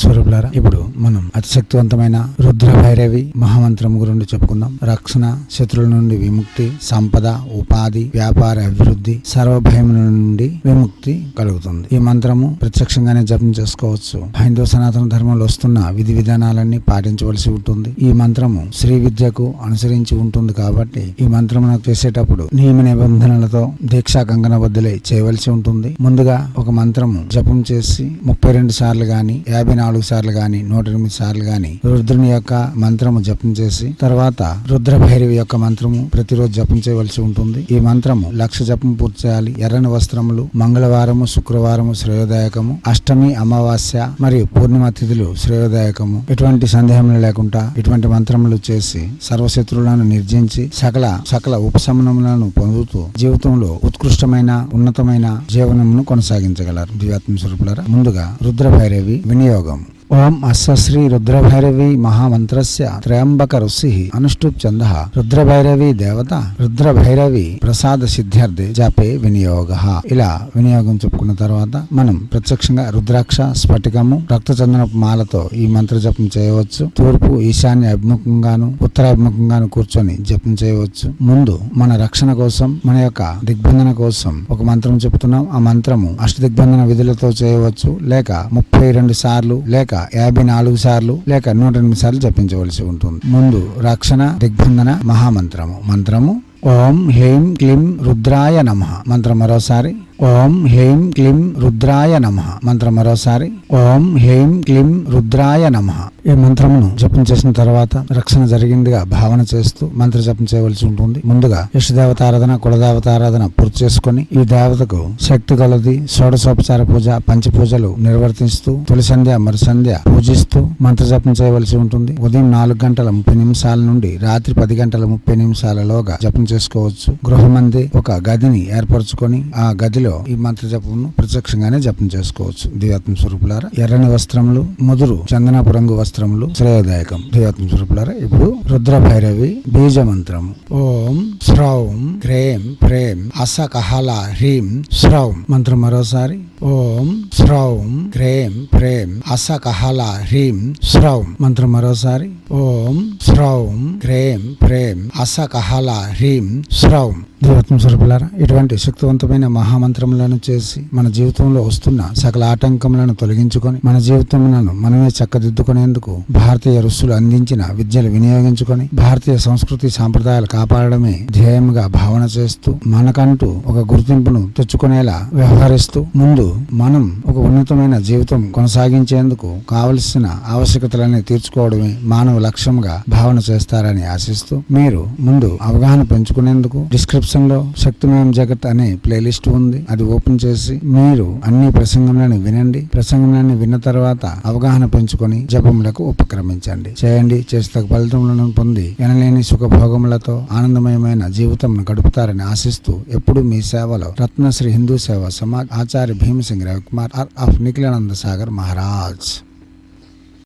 స్వరూపులారా ఇప్పుడు మనం అతిశక్తివంతమైన రుద్ర భైరవి మహామంత్రం గురించి చెప్పుకుందాం. రక్షణ శత్రువుల నుండి విముక్తి సంపద ఉపాధి వ్యాపార అభివృద్ధి సర్వభయం నుండి విముక్తి కలుగుతుంది. ఈ మంత్రము ప్రత్యక్షంగానే జపం చేసుకోవచ్చు. హైందవ సనాతన ధర్మంలో వస్తున్న విధి విధానాలన్నీ పాటించవలసి ఉంటుంది. ఈ మంత్రము శ్రీ విద్యకు అనుసరించి ఉంటుంది కాబట్టి ఈ మంత్రం చేసేటప్పుడు నియమ నిబంధనలతో దీక్షా కంగన కంకణబద్దులై చేయవలసి ఉంటుంది. ముందుగా ఒక మంత్రము జపం చేసి ముప్పై రెండు సార్లు గాని యాభై నాలుగు సార్లు గాని నూట ఎనిమిది సార్లు గాని రుద్రుని యొక్క మంత్రము జపం చేసి తర్వాత రుద్ర భైరవి యొక్క మంత్రము ప్రతిరోజు జపం చేయవలసి ఉంటుంది. ఈ మంత్రము లక్ష జపం పూర్తి చేయాలి. ఎర్రని వస్త్రములు మంగళవారము శుక్రవారము శ్రేయోదాయకము అష్టమి అమావాస్య మరియు పూర్ణిమ తిథులు శ్రేయోదాయకము. ఎటువంటి సందేహం లేకుండా ఇటువంటి మంత్రములు చేసి సర్వశత్రువులను నిర్జించి సకల సకల ఉపశమనములను పొందుతూ జీవితంలో ఉత్కృష్టమైన ఉన్నతమైన జీవనమును కొనసాగించగలరు. దివ్యాత్మ స్వరూపులారా ముందుగా రుద్ర భైరవి వినియోగం. ఓం అస్స శ్రీ రుద్రభైరవి మహామంత్రస్య త్రయంబక ఋషి అనుష్ఠుప్ చంద రుద్రభైరవి దేవత రుద్రభైరవి ప్రసాద సిద్ధ్యర్థి జపే వినియోగ ఇలా వినియోగం చెప్పుకున్న తర్వాత మనం ప్రత్యక్షంగా రుద్రాక్ష స్ఫటికము రక్తచందనపు మాలతో ఈ మంత్ర జపం చేయవచ్చు. తూర్పు ఈశాన్య అభిముఖంగాను ఉత్తరాభిముఖంగాను కూర్చొని జపం చేయవచ్చు. ముందు మన రక్షణ కోసం మన యొక్క దిగ్బంధన కోసం ఒక మంత్రం చెప్తున్నాం. ఆ మంత్రము అష్ట దిగ్బంధన విధులతో చేయవచ్చు. లేక ముప్పై రెండు సార్లు లేక యాభై నాలుగు సార్లు లేక నూట ఎనిమిది సార్లు జపించవలసి ఉంటుంది. ముందు రక్షణ దిగ్బంధన మహామంత్రము. మంత్రము ఓం హేం క్లీం రుద్రాయ నమ. మంత్రం మరోసారి. ఓం హ్రీం క్లీం రుద్రాయ నమ. మంత్రం మరోసారి. ఓం హ్రీం క్లీం రుద్రాయ నమ. ఈ మంత్రమును జపం చేసిన తర్వాత రక్షణ జరిగిందిగా భావన చేస్తూ మంత్ర జపం చేయవలసి ఉంటుంది. ముందుగా యశదేవత ఆరాధన కులదేవత ఆరాధన పూర్తి చేసుకొని ఈ దేవతకు శక్తి కొలది షోడశోపచార పూజ పంచ పూజలు నిర్వర్తిస్తూ తొలి సంధ్య మరి సంధ్య పూజిస్తూ మంత్ర జపం చేయవలసి ఉంటుంది. ఉదయం నాలుగు గంటల ముప్పై నిమిషాల నుండి రాత్రి పది గంటల ముప్పై నిమిషాలలోగా జపం చేసుకోవచ్చు. గృహమంది ఒక గదిని ఏర్పరచుకొని ఆ గదిలో ఈ మంత్ర జపమును ప్రత్యక్షంగానే జపం చేసుకోవచ్చు. దివ్యాత్మ స్వరూపులారా ఎర్రని వస్త్రములు ముదురు చందనపు రంగు శాస్త్రములు శ్రేయదాయకం. దివ్యాత్మ స్వరూపులారా ఇప్పుడు రుద్ర భైరవి బీజ మంత్రము ఓం శ్రౌం క్రేం ప్రేం అస కహల హ్రీం శ్రౌం మంత్రం మరోసారి. ఓం శ్రౌం క్రేం ప్రేం అస కహల హ్రీం శ్రౌం మంత్రం మరోసారి. ఓం శ్రౌం క్రేం ప్రేం అస కహల హ్రీం శ్రౌం దేవత్వం స్వరూపులారా ఇటువంటి శక్తివంతమైన మహామంత్రములను చేసి మన జీవితంలో వస్తున్న సకల ఆటంకములను తొలగించుకొని మన జీవితములను మనమే చక్కదిద్దుకునేందుకు భారతీయ ఋషులు అందించిన విద్యలు వినియోగించుకొని భారతీయ సంస్కృతి సాంప్రదాయాలు కాపాడడమే ధ్యేయంగా భావన చేస్తూ మనకంటూ ఒక గుర్తింపును తెచ్చుకునేలా వ్యవహరిస్తూ ముందు మనం ఒక ఉన్నతమైన జీవితం కొనసాగించేందుకు కావలసిన ఆవశ్యకతలన్నీ తీర్చుకోవడమే మానవ లక్ష్యంగా భావన చేస్తారని ఆశిస్తూ మీరు ముందు అవగాహన పెంచుకునేందుకు డిస్క్రిప్షన్ లో శక్తిమయం జగత్ అనే ప్లేలిస్ట్ ఉంది. అది ఓపెన్ చేసి మీరు అన్ని ప్రసంగంలను వినండి. ప్రసంగాన్ని విన్న తర్వాత అవగాహన పెంచుకొని జపములకు ఉపక్రమించండి. చేయండి. చేస్తే ఫలితములను పొంది ఎనలేని సుఖభోగములతో ఆనందమయమైన జీవితం గడుపుతారని ఆశిస్తూ ఎప్పుడు మీ సేవలో రత్నశ్రీ హిందూ సేవ సమాజ్ ఆచార్య భీమసింగ్ రవికుమార్ ఆర్ ఆఫ్ నిఖిలానంద సాగర్ మహారాజ్.